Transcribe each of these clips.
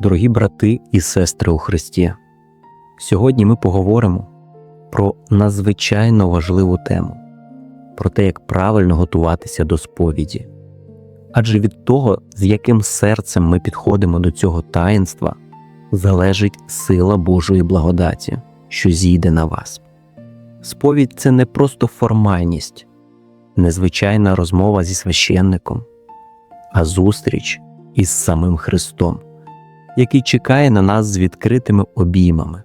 Дорогі брати і сестри у Христі, сьогодні ми поговоримо про надзвичайно важливу тему, про те, як правильно готуватися до сповіді. Адже від того, з яким серцем ми підходимо до цього таїнства, залежить сила Божої благодаті, що зійде на вас. Сповідь це не просто формальність, незвичайна розмова зі священником, а зустріч із самим Христом, який чекає на нас з відкритими обіймами,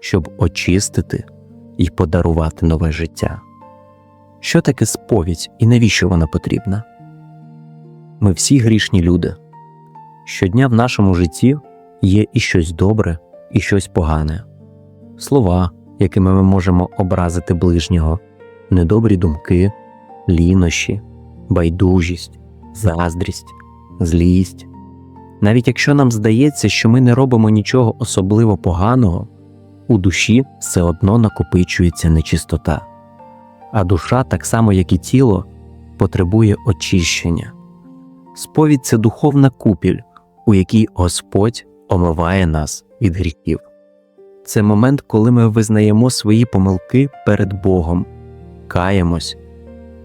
щоб очистити і подарувати нове життя. Що таке сповідь і навіщо вона потрібна? Ми всі грішні люди. Щодня в нашому житті є і щось добре, і щось погане, слова, якими ми можемо образити ближнього, недобрі думки, лінощі, байдужість, заздрість, злість. Навіть якщо нам здається, що ми не робимо нічого особливо поганого, у душі все одно накопичується нечистота, а душа, так само як і тіло, потребує очищення. Сповідь це духовна купіль, у якій Господь омиває нас від гріхів. Це момент, коли ми визнаємо свої помилки перед Богом, каємось,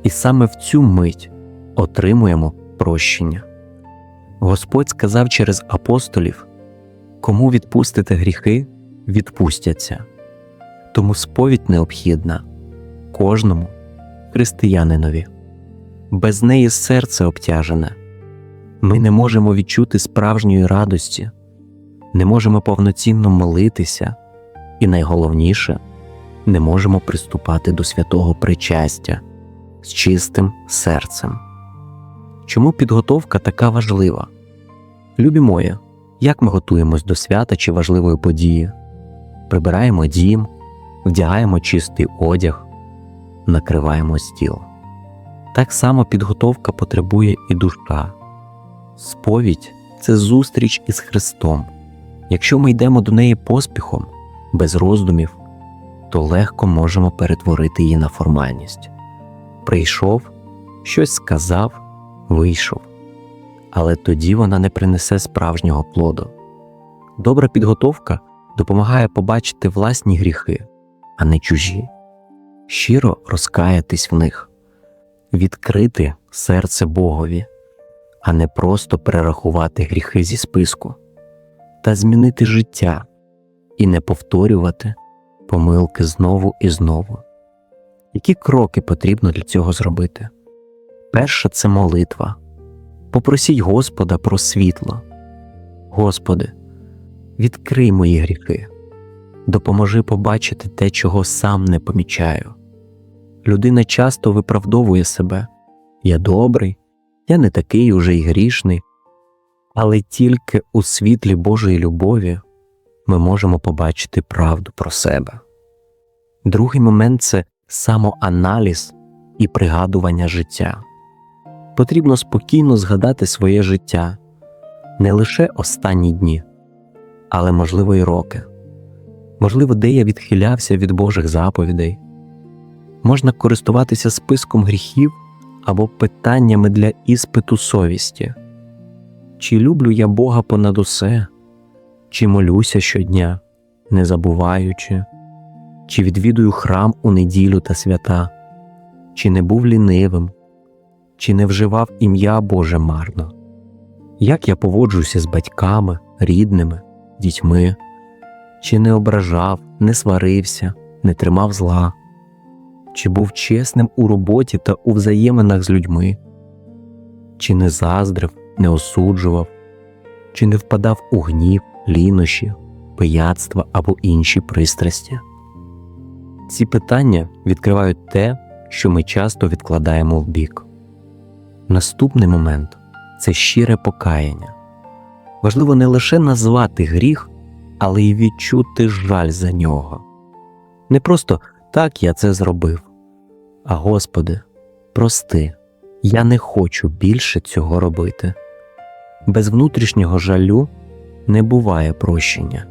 і саме в цю мить отримуємо прощення. Господь сказав через апостолів кому відпустите гріхи, відпустяться. Тому сповідь необхідна кожному християнинові. Без неї серце обтяжене. Ми не можемо відчути справжньої радості, не можемо повноцінно молитися, і найголовніше не можемо приступати до святого причастя з чистим серцем. Чому підготовка така важлива? Любі мої, як ми готуємось до свята чи важливої події? Прибираємо дім, вдягаємо чистий одяг, накриваємо стіл. Так само підготовка потребує і душа. Сповідь це зустріч із Христом. Якщо ми йдемо до неї поспіхом, без роздумів, то легко можемо перетворити її на формальність. Прийшов, щось сказав, вийшов, але тоді вона не принесе справжнього плоду. Добра підготовка допомагає побачити власні гріхи, а не чужі, щиро розкаятись в них, відкрити серце Богові, а не просто перерахувати гріхи зі списку, та змінити життя і не повторювати помилки знову і знову. Які кроки потрібно для цього зробити? Перша це молитва. Попросіть Господа про світло. Господи, відкрий мої гріхи, допоможи побачити те, чого сам не помічаю. Людина часто виправдовує себе я добрий, я не такий уже й грішний, але тільки у світлі Божої любові ми можемо побачити правду про себе. Другий момент це самоаналіз і пригадування життя. Потрібно спокійно згадати своє життя не лише останні дні, але, можливо, й роки. Можливо, де я відхилявся від Божих заповідей. Можна користуватися списком гріхів або питаннями для іспиту совісті. Чи люблю я Бога понад усе, чи молюся щодня, не забуваючи, чи відвідую храм у неділю та свята, чи не був лінивим, чи не вживав ім'я Боже марно, як я поводжуся з батьками, рідними, дітьми, чи не ображав, не сварився, не тримав зла, чи був чесним у роботі та у взаєминах з людьми, чи не заздрив, не осуджував, чи не впадав у гнів, лінощі, пияцтва або інші пристрасті. Ці питання відкривають те, що ми часто відкладаємо в бік. Наступний момент це щире покаяння. Важливо не лише назвати гріх, але й відчути жаль за нього. Не просто так я це зробив, а Господи, прости, я не хочу більше цього робити. Без внутрішнього жалю не буває прощення.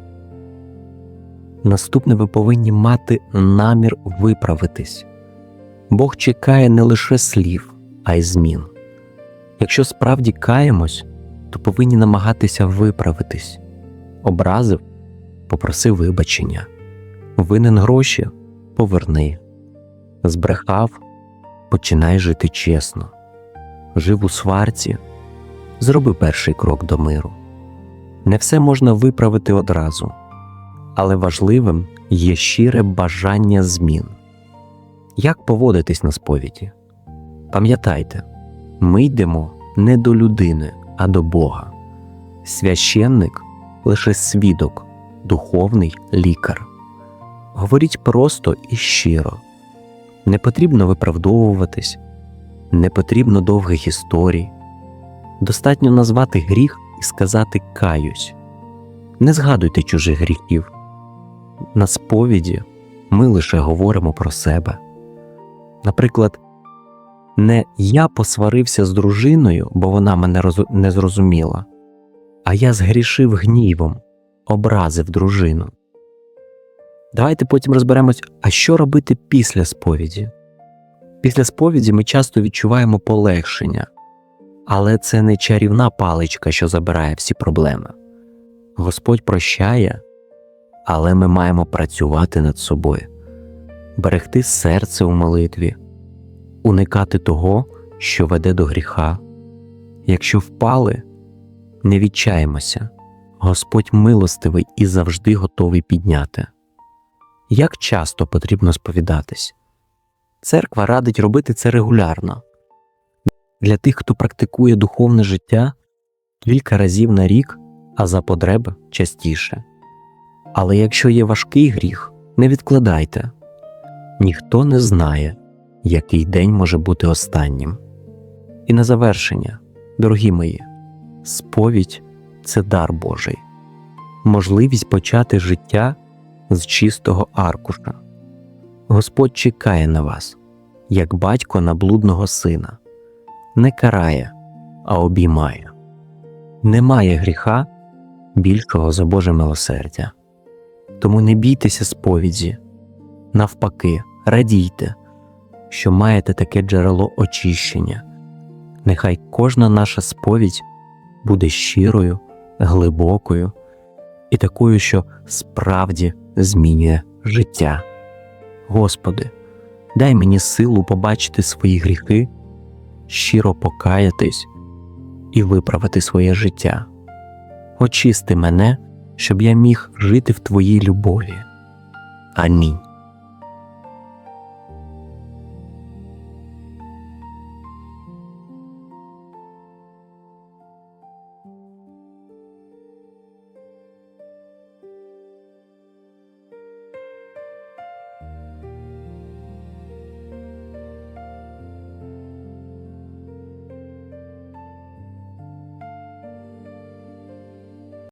Наступне ви повинні мати намір виправитись. Бог чекає не лише слів, а й змін. Якщо справді каємось, то повинні намагатися виправитись, Образив, попроси вибачення. Винен гроші поверни. Збрехав, починай жити чесно. Жив у сварці, зроби перший крок до миру. Не все можна виправити одразу, але важливим є щире бажання змін. Як поводитись на сповіді? Пам'ятайте, ми йдемо не до людини, а до Бога. Священник лише свідок, духовний лікар. Говоріть просто і щиро. Не потрібно виправдовуватись, не потрібно довгих історій. Достатньо назвати гріх і сказати каюсь. Не згадуйте чужих гріхів. На сповіді ми лише говоримо про себе. Наприклад, не я посварився з дружиною, бо вона мене не зрозуміла, а я згрішив гнівом, образив дружину. Давайте потім розберемось, а що робити після сповіді. Після сповіді ми часто відчуваємо полегшення, але це не чарівна паличка, що забирає всі проблеми. Господь прощає, але ми маємо працювати над собою, берегти серце у молитві, уникати того, що веде до гріха. Якщо впали, не відчаємося, Господь милостивий і завжди готовий підняти. Як часто потрібно сповідатись? Церква радить робити це регулярно. Для тих, хто практикує духовне життя кілька разів на рік, а за потреби частіше. Але якщо є важкий гріх, не відкладайте. Ніхто не знає, який день може бути останнім. І на завершення, дорогі мої, сповідь це дар Божий, можливість почати життя з чистого аркуша. Господь чекає на вас, як батько на блудного сина, не карає, а обіймає. Немає гріха більшого за Боже милосердя. Тому не бійтеся сповіді, навпаки, радійте, що маєте таке джерело очищення. Нехай кожна наша сповідь буде щирою, глибокою і такою, що справді змінює життя. Господи, дай мені силу побачити свої гріхи, щиро покаятись і виправити своє життя. Очисти мене, щоб я міг жити в Твоїй любові. Амінь.